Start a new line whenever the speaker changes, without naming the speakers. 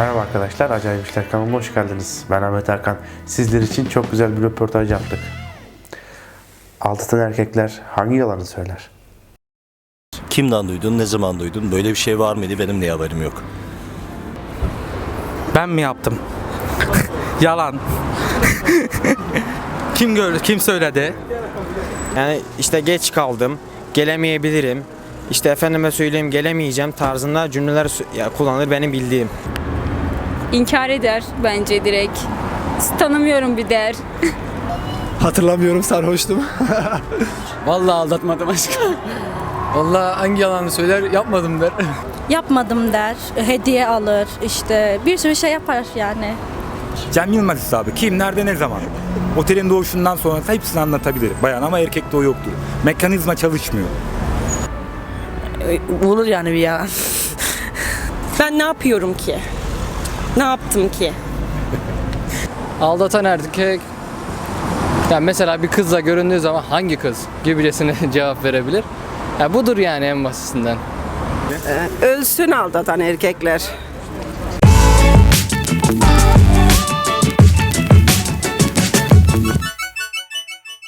arkadaşlar. Acayip İşler kanalına hoş geldiniz. Ben Ahmet Erkan. Sizler için çok güzel bir röportaj yaptık. Aldatan erkekler hangi yalanı söyler?
Kimden duydun, ne zaman duydun? Böyle bir şey var mıydı? Benim niye haberim yok?
Ben mi yaptım? Yalan. kim gördü, kim söyledi?
Yani işte geç kaldım, gelemeyebilirim. İşte efendime söyleyeyim gelemeyeceğim tarzında cümleler kullanır benim bildiğim.
İnkar eder bence direkt. Tanımıyorum bir der.
Hatırlamıyorum sarhoştum.
Vallahi aldatmadım aşkım. Vallahi hangi yalanı söyler yapmadım der.
yapmadım der, hediye alır, işte bir sürü şey yapar yani.
Cem Yılmaz hesabı. Kim, nerede, ne zaman? Otelin doğuşundan sonra hepsini anlatabilir. Bayan ama erkekte o yoktur. Mekanizma çalışmıyor.
Olur yani bir yalan. ben ne yapıyorum ki? Ne yaptım ki?
Aldatan erkek yani mesela bir kızla göründüğü zaman hangi kız gibicesine cevap verebilir. Ya budur yani en basitinden.
Ölsün aldatan erkekler.